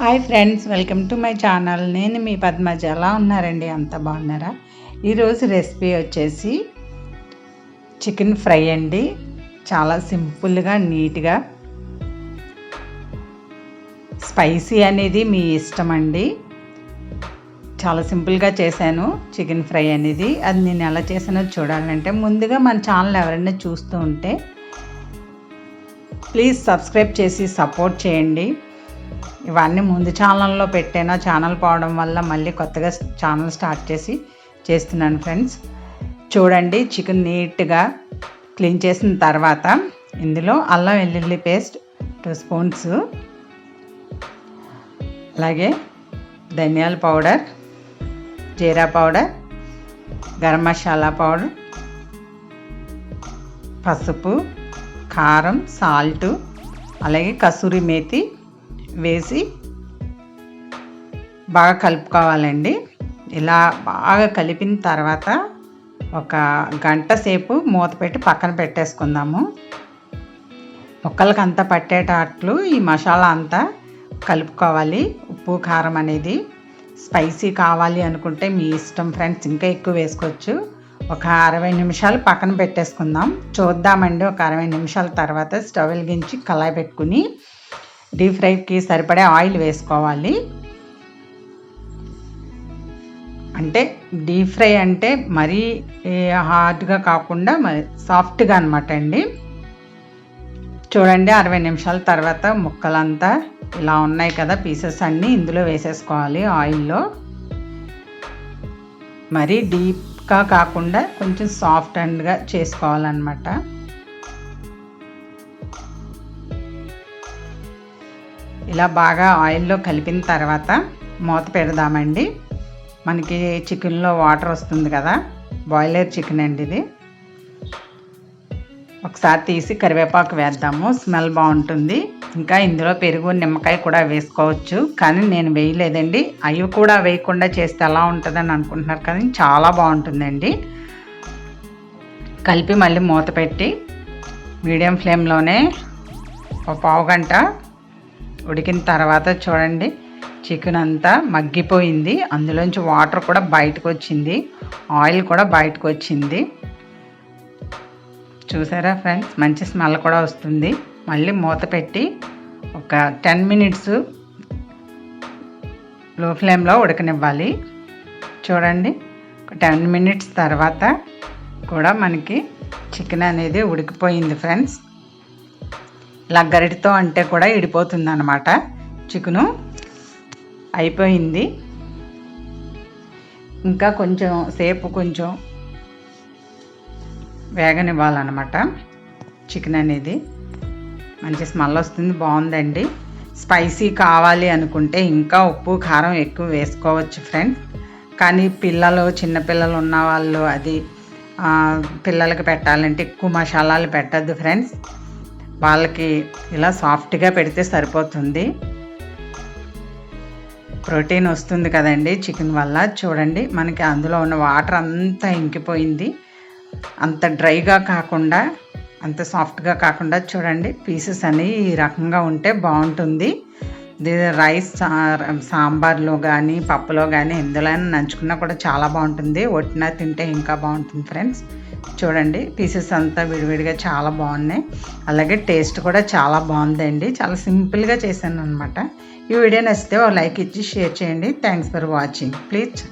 Hi friends welcome to my channel. నేను మీ పద్మజ. ఎలా ఉన్నారండి? అంత బాగున్నారా? ఈరోజు రెసిపీ వచ్చేసి చికెన్ ఫ్రై అండి. చాలా సింపుల్గా నీట్గా స్పైసీ అనేది మీ ఇష్టం అండి. చాలా సింపుల్గా చేశాను చికెన్ ఫ్రై అనేది. అది నేను ఎలా చేశానో చూడాలంటే ముందుగా మన ఛానల్ ఎవరైనా చూస్తూ ఉంటే ప్లీజ్ సబ్స్క్రైబ్ చేసి సపోర్ట్ చేయండి. ఇవన్నీ ముందు ఛానల్లో పెట్టాను. ఛానల్ పోవడం వల్ల మళ్ళీ కొత్తగా ఛానల్ స్టార్ట్ చేసి చేస్తున్నాను ఫ్రెండ్స్ చూడండి చికెన్ నీట్గా క్లీన్ చేసిన తర్వాత ఇందులో అల్లం వెల్లుల్లి పేస్ట్ టూ స్పూన్స్ అలాగే ధనియాల powder jeera powder garam masala powder పసుపు కారం సాల్టు అలాగే కసూరి మేతి వేసి బాగా కలుపుకోవాలండి. ఇలా బాగా కలిపిన తర్వాత ఒక గంట సేపు మూత పెట్టి పక్కన పెట్టేసుకుందాము. ముక్కలకి అంతా పట్టేటట్లు ఈ మసాలా అంతా కలుపుకోవాలి. ఉప్పు కారం అనేది స్పైసీ కావాలి అనుకుంటే మీ ఇష్టం ఫ్రెండ్స్ ఇంకా ఎక్కువ వేసుకోవచ్చు. ఒక అరవై నిమిషాలు పక్కన పెట్టేసుకుందాం. చూద్దామండి. ఒక అరవై నిమిషాల తర్వాత స్టవ్ వెలిగించి కళాయి పెట్టుకుని డీప్ ఫ్రైకి సరిపడే ఆయిల్ వేసుకోవాలి. అంటే డీప్ ఫ్రై అంటే మరీ హార్డ్గా కాకుండా మరి సాఫ్ట్గా అనమాట అండి. చూడండి అరవై నిమిషాల తర్వాత ముక్కలంతా ఇలా ఉన్నాయి కదా పీసెస్ అన్నీ ఇందులో వేసేసుకోవాలి ఆయిల్లో. మరీ డీప్గా కాకుండా కొంచెం సాఫ్ట్ అండ్గా చేసుకోవాలన్నమాట. ఇలా బాగా ఆయిల్లో కలిపిన తర్వాత మూత పెడదామండి. మనకి చికెన్లో వాటర్ వస్తుంది కదా బాయిలర్ చికెన్ అండి ఇది. ఒకసారి తీసి కరివేపాకు వేద్దాము స్మెల్ బాగుంటుంది. ఇంకా ఇందులో పెరుగు నిమ్మకాయ కూడా వేసుకోవచ్చు కానీ నేను వేయలేదండి. అవి కూడా వేయకుండా చేస్తే ఎలా ఉంటుందని అనుకుంటున్నారు కానీ చాలా బాగుంటుందండి. కలిపి మళ్ళీ మూత పెట్టి మీడియం ఫ్లేమ్లోనే ఒక పావు గంట ఉడికిన తర్వాత చూడండి చికెన్ అంతా మగ్గిపోయింది. అందులోంచి వాటర్ కూడా బయటకు వచ్చింది. ఆయిల్ కూడా బయటకు వచ్చింది. చూసారా ఫ్రెండ్స్? మంచి స్మెల్ కూడా వస్తుంది. మళ్ళీ మూత పెట్టి ఒక టెన్ మినిట్స్లో ఫ్లేమ్లో ఉడకనివ్వాలి. చూడండి ఒక టెన్ మినిట్స్ తర్వాత కూడా మనకి చికెన్ అనేది ఉడికిపోయింది ఫ్రెండ్స్. ఇలా గరిటితో అంటే కూడా ఇడిపోతుంది అనమాట చికెను అయిపోయింది. ఇంకా కొంచెం సేపు కొంచెం వేగనివ్వాలన్నమాట చికెన్ అనేది మంచి స్మెల్ వస్తుంది బాగుందండి. స్పైసీ కావాలి అనుకుంటే ఇంకా ఉప్పు కారం ఎక్కువ వేసుకోవచ్చు ఫ్రెండ్స్. కానీ పిల్లలు చిన్నపిల్లలు ఉన్న వాళ్ళు అది పిల్లలకి పెట్టాలంటే ఎక్కువ మసాలాలు పెట్టద్దు ఫ్రెండ్స్. వాళ్ళకి ఇలా సాఫ్ట్గా పెడితే సరిపోతుంది. ప్రోటీన్ వస్తుంది కదండి చికెన్ వల్ల. చూడండి మనకి అందులో ఉన్న వాటర్ అంతా ఇంకిపోయింది. అంత డ్రైగా కాకుండా అంత సాఫ్ట్గా కాకుండా చూడండి పీసెస్ అని ఈ రకంగా ఉంటే బాగుంటుంది. రైస్ సాంబార్లో కానీ పప్పులో కానీ ఎందులో నంచుకున్నా కూడా చాలా బాగుంటుంది. ఒట్టినా తింటే ఇంకా బాగుంటుంది ఫ్రెండ్స్. చూడండి పీసెస్ అంతా విడివిడిగా చాలా బాగున్నాయి. అలాగే టేస్ట్ కూడా చాలా బాగుందండి. చాలా సింపుల్గా చేశాను అనమాట ఈ వీడియో నచ్చితే ఒక లైక్ ఇచ్చి షేర్ చేయండి. Thanks for watching please